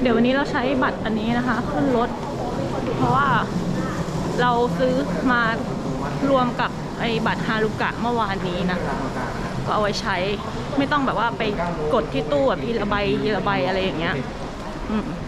เดี๋ยววันนี้เราใช้บัตรอันนี้นะคะ ขึ้นรถ เพราะว่าเราซื้อมารวมกับไอ้บัตรฮารุกะเมื่อวานนี้นะก็เอาไว้ใช้ไม่ต้องแบบว่าไปกดที่ตู้แบบทีละใบทีละใบอะไรอย่างเงี้ย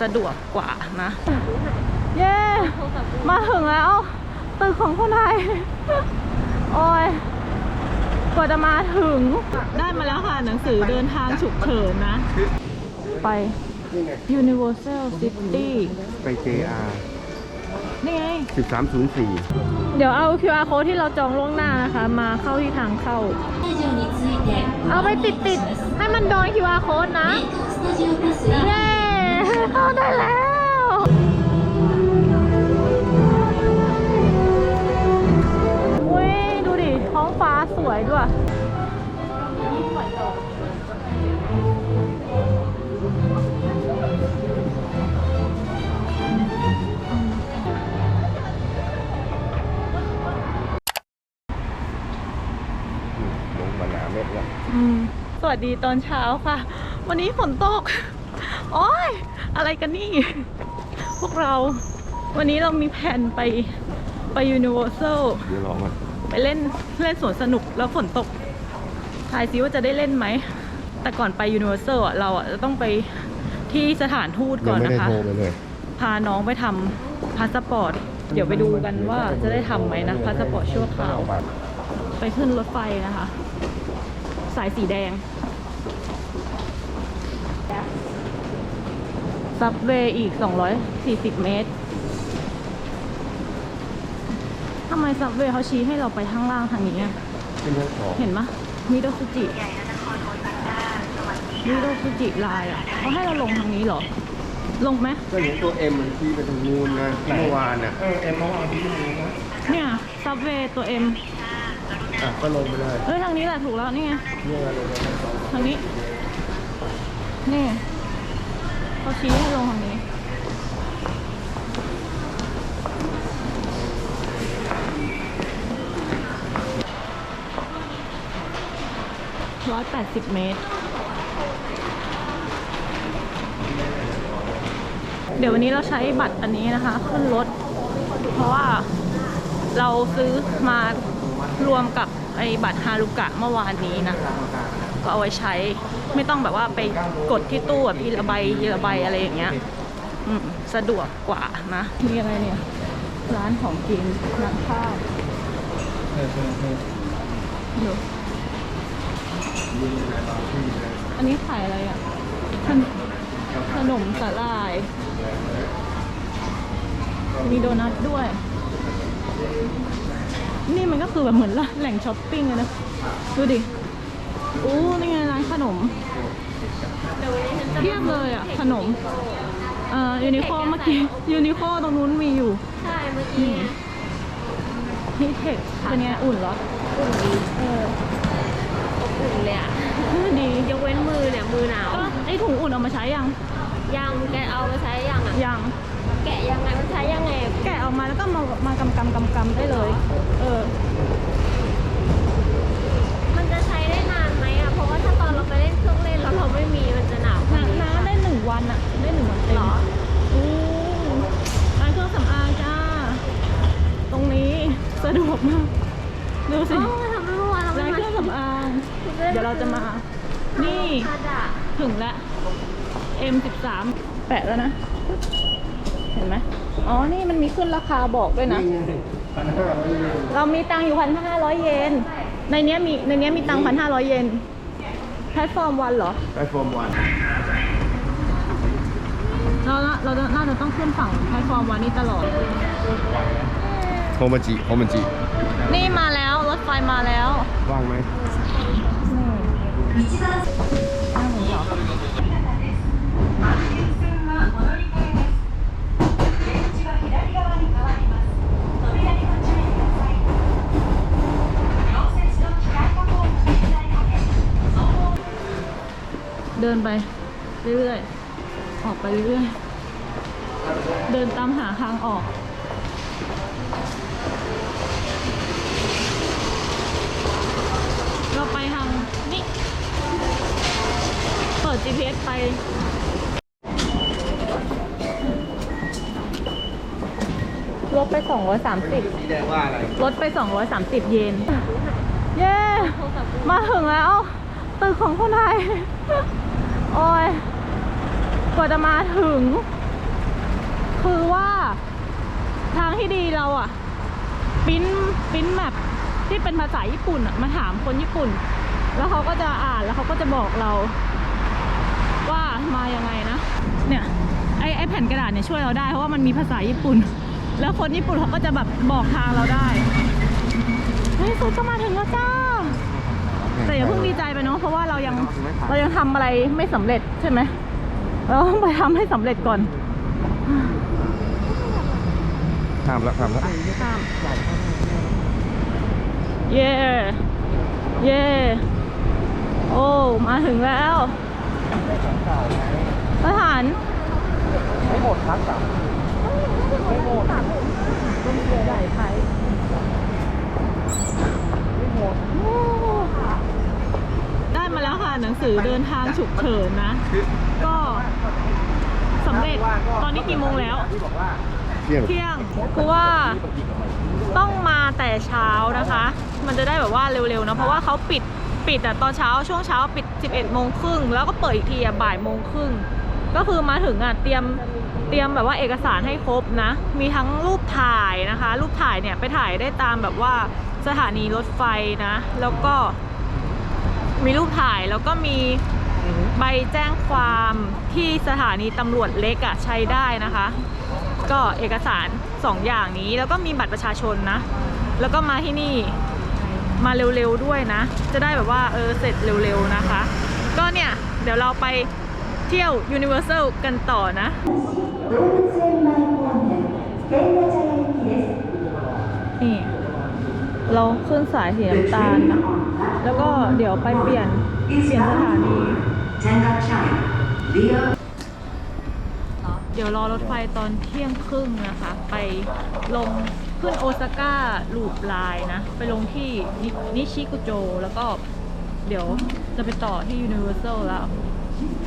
สะดวกกว่านะ เย้ มาถึงแล้วตึกของคนไทย โอ้ยกว่าจะมาถึงได้มาแล้วค่ะหนังสือเดินทางฉุกเฉินนะ ไป Universal City ไป JR นี่ไง 1304 เดี๋ยวเอา QR code ที่เราจองล่วงหน้านะคะ มาเข้าที่ทางเข้า เอาไปติดติดๆให้มันโดน QR code นะ เย้ เข้าได้แล้วอุ้ย ดูดิ ท้องฟ้าสวยด้วย สวัสดีตอนเช้าค่ะ วันนี้ฝนตก โอ้ย อะไรกันนี่ พวกเรา วันนี้เรามีแผนไปไปยูนิเวอร์แซลเดี๋ยวรอมันไปเล่นเล่นสวนสนุกแล้วฝนตกทายซิว่าจะได้เล่นไหม แต่ก่อนไปยูนิเวอร์แซลอะเราอะจะต้องไปที่สถานทูตยัก่อนไม่นะได้คะโทรไปเลยพาน้องไปทำพาสปอร์ต เดี๋ยวไปดูกันว่าจะได้ทำไหมนะพาสปอร์ตชั่วคราว ไปขึ้นรถไฟนะคะ สายสีแดงซับเวย์อีก 240 เมตรทำไมซับเวย์เขาชี้ให้เราไปข้างล่างทางนี้อะขึ้นชั้นสองเห็นมะมิโดฟุจิมิโดฟุจิไลน์อะเขาให้เราลงทางนี้เหรอ ลงไหมก็เห็นตัว M มันชี้ไปทางนู้นนะเมื่อวานน่ะเนี่ยซับเวย์ตัวเอ็มอะ ก็ลงไปเลยเอ้ยทางนี้แหละถูกแล้วนี่ไงเนี่ยลงไปชั้นสองทางนี้ นี่เขาชี้ให้ลงทางนี้ร้อยแปดสิบเมตร เดี๋ยววันนี้เราใช้บัตรอันนี้นะคะ ขึ้นรถ เพราะว่าเราซื้อมารวมกับ ไอ้บัตรฮารุกะเมื่อวานนี้นะก็เอาไว้ใช้ไม่ต้องแบบว่าไปกดที่ตู้แบบทีละใบทีละใบอะไรอย่างเงี้ยอืมสะดวกกว่านะมีอะไรเนี่ย ร้านของกินร้านข้าวดูอันนี้ขายอะไรอะ ขนขนมสาลาย มีโดนัทด้วย นี่มันก็คือแบบเหมือนแหล่งช้อปปิ้งเลยนะ ดูดิอู้นี่ไงร้านขนมเทียบเลยอะ ขนมเอ่อยูนิโคเมื่อกี้ยูนิโคตรงนู้นมีอยู่ ใช่เมื่อกี้นี่ฮิเทคเป็นไงอุ่นเหรอ อุ่นดีเอออบอุ่นเลยอะดียกเว้นมือเนี่ยมือหนาวก็ไอถุงอุ่นเอามาใช้ยัง ยังแกเอามาใช้ยังอะยัง แกะยังไงมันใช้ยังไงแกะออกมาแล้วก็มามากำกำกำกำได้เลย เออ มันจะใช้ได้นานไหมอะ เพราะว่าถ้าตอนเราไปเล่นเครื่องเล่นแล้วเราไม่มีมันจะหนาวกว่าน้ำน้ำได้หนึ่งวันอะได้หนึ่งวันเต็มเหรออู้ร้านเครื่องสำอางจ้า ตรงนี้สะดวกมาก ดูสิอ๋อทำไมเมื่อวานเราไม่ร้านมาเครื่องสำอาง เดี๋ยวเราจะมา นี่คาดะถึงแล้ว M13 แปะแล้วนะเห็ นไหมอ๋อ นี่มันมีขึ้นราคาบอกด้วยนะ พันห้าร้อยเยนเรามีตังค์อยู่พันห้าร้อยเยน ในเนี้ยมีในเนี้ยมีตังค์พันห้าร้อยเยนแพลตฟอร์มวันเหรอไอโฟนวันเราน่าเราน่าจะต้องขึ้นฝั่งแพลตฟอร์มวันนี้ตลอดโทรมาจิโทรมาจินี่มาแล้วรถไฟมาแล้วว่างไหมนี่นั่งหัวเรา เดินไปเรื่อยๆ ออกไปเรื่อยๆ เดินตามหาทางออก เราไปทางนี่ เปิด GPS ไปลดไป 230 ลดไป 230 เยน เย้ มาถึงแล้ว ตึกของคนไทย โอ้ยกว่าจะมาถึง คือว่าทางที่ดีเราอะปิ้นปิ้นแมปที่เป็นภาษาญี่ปุ่นอะมาถามคนญี่ปุ่น แล้วเขาก็จะอ่านแล้วเขาก็จะบอกเรา ว่ามายังไงนะเนี่ยไอไอแผ่นกระดาษเนี่ยช่วยเราได้เพราะว่ามันมีภาษาญี่ปุ่น แล้วคนญี่ปุ่นเขาก็จะแบบบอกทางเราได้เฮ้ยสุดก็มาถึงแล้วจ้า แต่อย่าเพิ่งดีใจไปเนาะเพราะว่าเรายังเรายังทำอะไรไม่สำเร็จใช่ไหมเราต้องไปทำให้สำเร็จก่อนข้ามแล้วข้ามแล้วข้ามเย่เย่โอ้มาถึงแล้วสถานไม่หมดทักษะไม่หมดต้องเสียใหญ่ไทยได้มาแล้ว ค่ะ หนังสือเดินทางฉุกเฉินนะ ก็สำเร็จตอนนี้กี่โมงแล้ว เที่ยงเที่ยงคือว่าต้องมาแต่เช้านะคะ มันจะได้แบบว่าเร็วๆนะ เพราะว่าเขาปิดปิดอะตอนเช้าช่วงเช้าปิด 11โมงครึ่งแล้วก็เปิดอีกทีอะบ่ายโมงครึ่งก็คือมาถึงอะเตรียมเตรียมแบบว่าเอกสารให้ครบนะ มีทั้งรูปถ่ายนะคะ รูปถ่ายเนี่ยไปถ่ายได้ตามแบบว่าสถานีรถไฟนะ แล้วก็ มีรูปถ่ายแล้วก็มีใบแจ้งความที่สถานีตำรวจเล็กอะใช้ได้นะคะ ก็เอกสาร2อย่างนี้แล้วก็มีบัตรประชาชนนะ แล้วก็มาที่นี่มาเร็วๆด้วยนะ จะได้แบบว่าเออเสร็จเร็วๆนะคะ ก็เนี่ย เดี๋ยวเราไปเที่ยว Universal กันต่อนะนี่เราขึ้นสายสีน้ำตาลนะ แล้วก็เดี๋ยวไปเปลี่ยนเปลี่ยนสถานีเดี๋ยวรอรถไฟตอนเที่ยงครึ่งนะคะ ไปลงขึ้นโอซาก้าลูปไลน์นะ ไปลงที่นิชิกุโจ แล้วก็เดี๋ยวจะไปต่อที่ Universal แซลแล้ว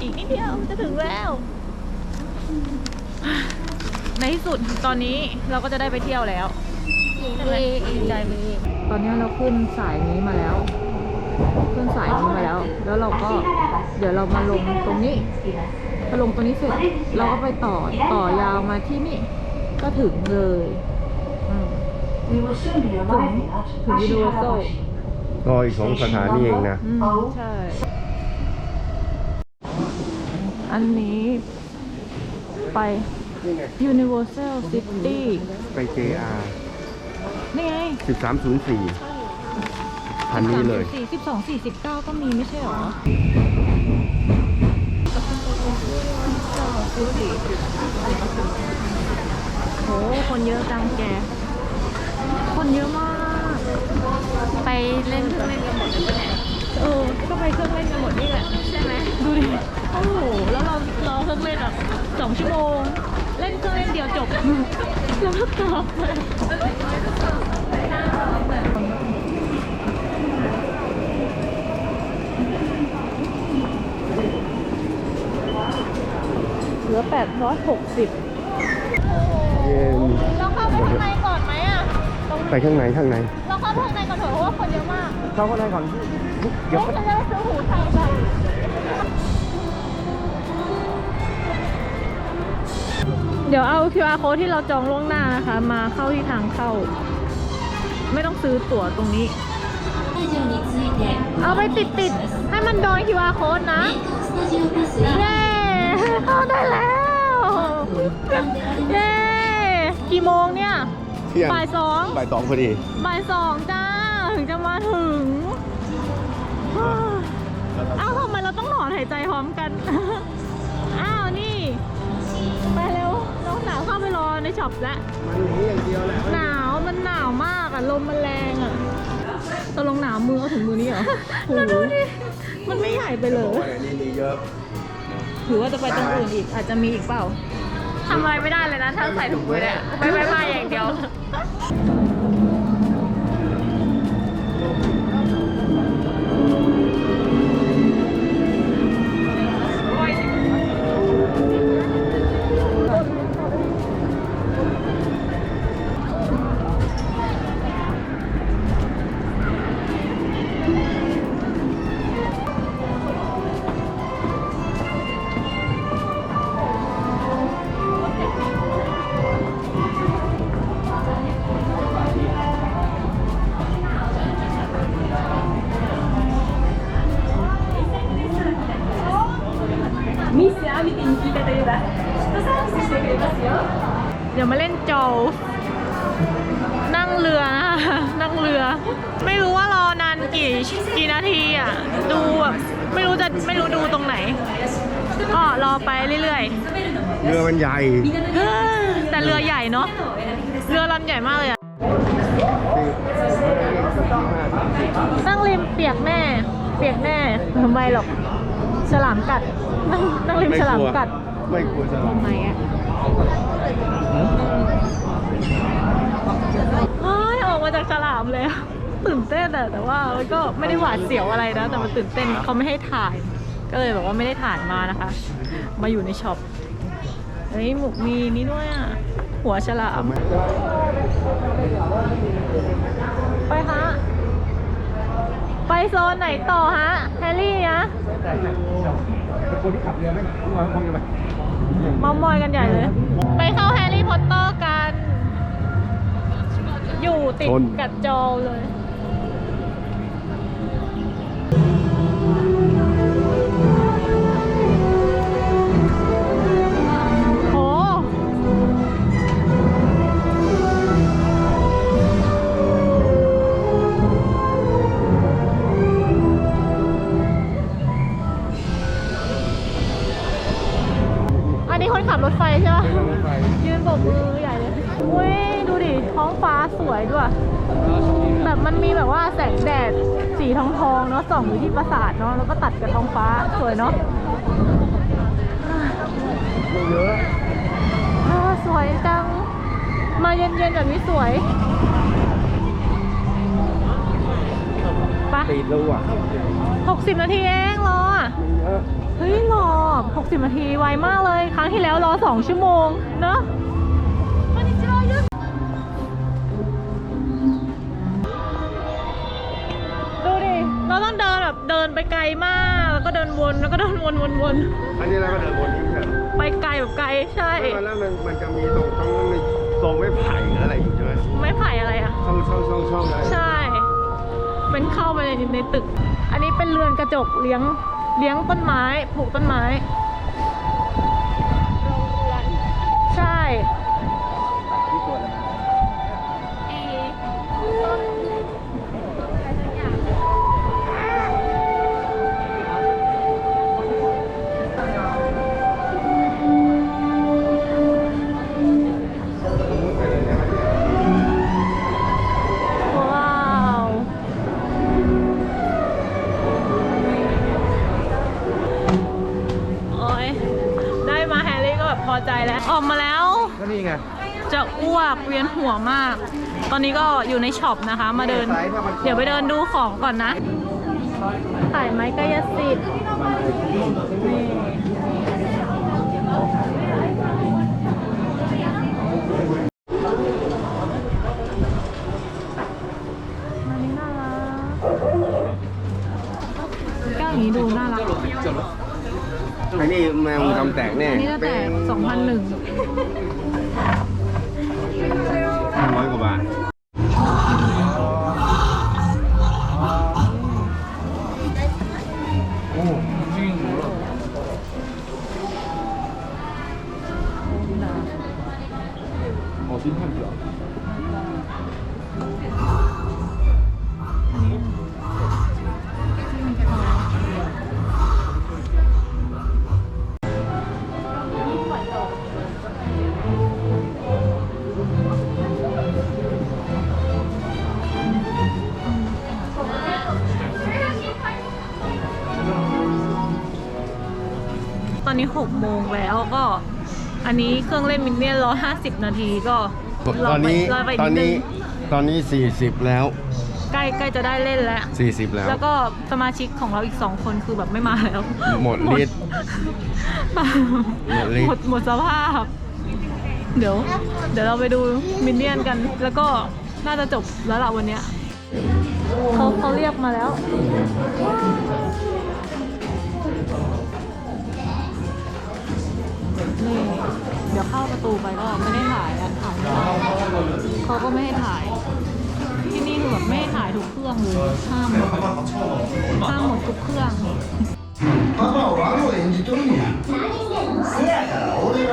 อีกนิดเดียวจะถึงแล้ว ในที่สุดตอนนี้เราก็จะได้ไปเที่ยวแล้ว ดีใจไหมตอนนี้เราขึ้นสายนี้มาแล้ว ขึ้นสายนี้มาแล้ว แล้วเราก็เดี๋ยวเรามาลงตรงนี้พอลงตรงนี้เสร็จเราก็ไปต่อต่อยาวมาที่นี่ ก็ถึงเลยอืมถึงถึงยูนิเวอร์แซลก็อีกสองสถานีเองนะอืมใช่ อันนี้ไป Universal City ไป JR นี่ไง1304พันนี้เลยสี่สิบสองสี่สิบเก้าก็มีไม่ใช่หรอโหคนเยอะจังแก คนเยอะมาก ไปเล่นเครื่องเล่นกันหมดเลยปะเนี่ยเออ ก็ไปเครื่องเล่นกันหมดนี่แหละ ใช่ไหม ดูดิ โอ้โห แล้วเรารอเครื่องเล่นแบบสองชั่วโมงเล่นเครื่องเล่นเดียวจบ แล้วก็กลับไปเหลือ 860เย็นเราเข้าไปข้างในก่อนไหมอะไปข้างในข้างในเราเข้าไปข้างในก่อนเถอะเพราะว่าคนเยอะมาก เข้าข้างในก่อนเดี๋ยวเฮ้ยฉันจะไปซื้อหูไทยกัน เดี๋ยวเอา QR code ที่เราจองล่วงหน้านะคะ มาเข้าที่ทางเข้า ไม่ต้องซื้อตั๋วตรงนี้ เอาไปติดติดๆให้มันโดน QR code นะเย้เข้าได้แล้ว เย้กี่โมงเนี่ยเที่ยงบ่ายสองบ่ายสองพอดีบ่ายสองจ้าถึงจะมาถึงอ้าวทำไมเราต้องถอนหายใจพร้อมกัน น้องสาวเข้าไปรอในช็อปแล้วมันหนีอย่างเดียวแหละหนาวมันหนาวมากอะลมมันแรงอะตกลงหนาวมือเอาถึงมือนี้เหรอแล้วดูดิมันไม่ใหญ่ไปเลยนี่มีเยอะหรือว่าจะไปตรงอื่นอีกอาจจะมีอีกเปล่าทำอะไรไม่ได้เลยนะถ้าใส่ถุงมือเนี่ยไปไปมาอย่างเดียว ไม่รู้ว่ารอนานกี่กี่นาทีอะ ดูแบบไม่รู้จะไม่รู้ดูตรงไหน ก็รอไปเรื่อยเรือมันใหญ่ๆ แต่เรือใหญ่เนาะ เรือลำใหญ่มากเลยอะนั่งริมเปียกแน่ เปียกแน่ทำไมหรอก ฉลามกัด นั่งนั่งริมฉลามกัดไม่กลัวฉลามทำไมอะเฮ้ยออกมาจากฉลามเลยอะ ตื่นเต้นอะแต่ว่ามันก็ไม่ได้หวาดเสียวอะไรนะ แต่มันตื่นเต้นเขาไม่ให้ถ่าย ก็เลยแบบว่าไม่ได้ถ่ายมานะคะ มาอยู่ในช็อปเฮ้ยหมูมีนี่ด้วยอะหัวฉลามไปฮะไปโซนไหนต่อฮะแฮร์รี่นะคนที่ขับเรือไม่รู้ว่าคงจะไปเมามอยกันใหญ่เลย ไปเข้าแฮร์รี่พอตเตอร์กัน อยู่ติดกับจอเลย เยอะอ่าสวยจัง มาเย็นๆแบบนี้สวยปะติดแล้วอะหกสิบนาทีเองรออะมันเยอะเฮ้ยรอ60นาทีไวมากเลย ครั้งที่แล้วรอ2ชั่วโมงเนอะดูดิ เราต้องเดินแบบเดินไปไกลมาก แล้วก็เดินวนแล้วก็เดินวนวนวนอันนี้เราก็เดินบนนี้กันไปไกลแบบไกลใช่แล้วมันมันจะมีตรงตรงนั้นมีตรงไม้ไผ่หรืออะไรอยู่ใช่ไหมไม่ไผ่อะไรอะช่องช่องช่องช่องอะไรใช่เป็นเข้าไปในในตึก อันนี้เป็นเรือนกระจกเลี้ยงเลี้ยงต้นไม้ปลูกต้นไม้ อ้วกเวียนหัวมาก ตอนนี้ก็อยู่ในช็อปนะคะ มาเดิน เดี๋ยวไปเดินดูของก่อนนะขายไม้กายสิทธิ์นี่อันนี้น่ารักแก้วอย่างนี้ดูน่ารักอันนี้แมวทำแตกแน่อันนี้จะแตก2,001 6โมงแล้วก็ อันนี้เครื่องเล่นมินเนี่ยนรอ50นาทีก็รตอนนี้ไปรอไปตอนดนึนี้งตอนนี้ 40 แล้ว ใกล้ใกล้จะได้เล่นแล้ว 40 แล้ว แล้วก็สมาชิกของเราอีกสองคนคือแบบไม่มาแล้วหมดฤทธิ์หมดหมดฤทธิ์ หมดหมดสภาพ เดี๋ยว เดี๋ยวเราไปดูมินเนี่ยนกัน แล้วก็น่าจะจบแล้วล่ะวันเนี้ยเขาเขาเรียกมาแล้ว นี่เดี๋ยวเข้าประตูไปก็ไม่ได้ถ่ายกัถ่ายไม่ได้เขาก็ไม่ให้ถ่าย ที่นี่คือแบบไม่ให้ถ่ายทุกเครื่องเลยห้ามหมดห้ามหมดทุกเครื่องパパをワンを演じとるんやせやから俺が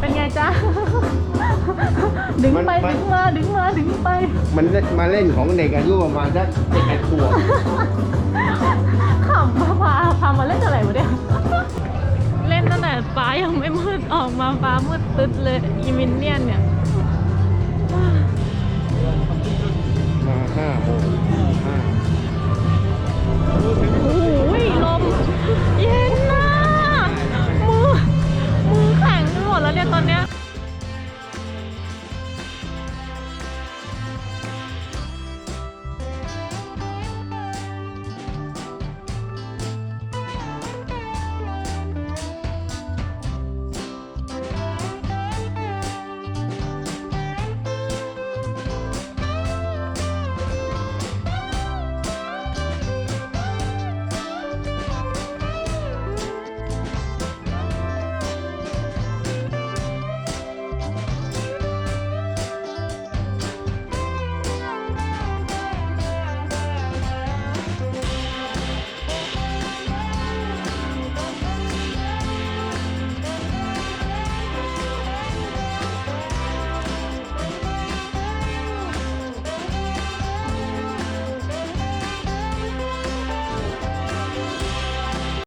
เป็นไงจ๊ะ ดึงไปดึงมาดึงมาดึงไป มันมาเล่นของเด็กอายุประมาณสักเด็กแปดขวบขำพาพาพามาเล่นอะไรมะเนี่ย ฟ้ายังไม่มืดออกมาฟ้ามืดตึ๊ดเลยอีมินเนียนเนี่ยมาห้าโมง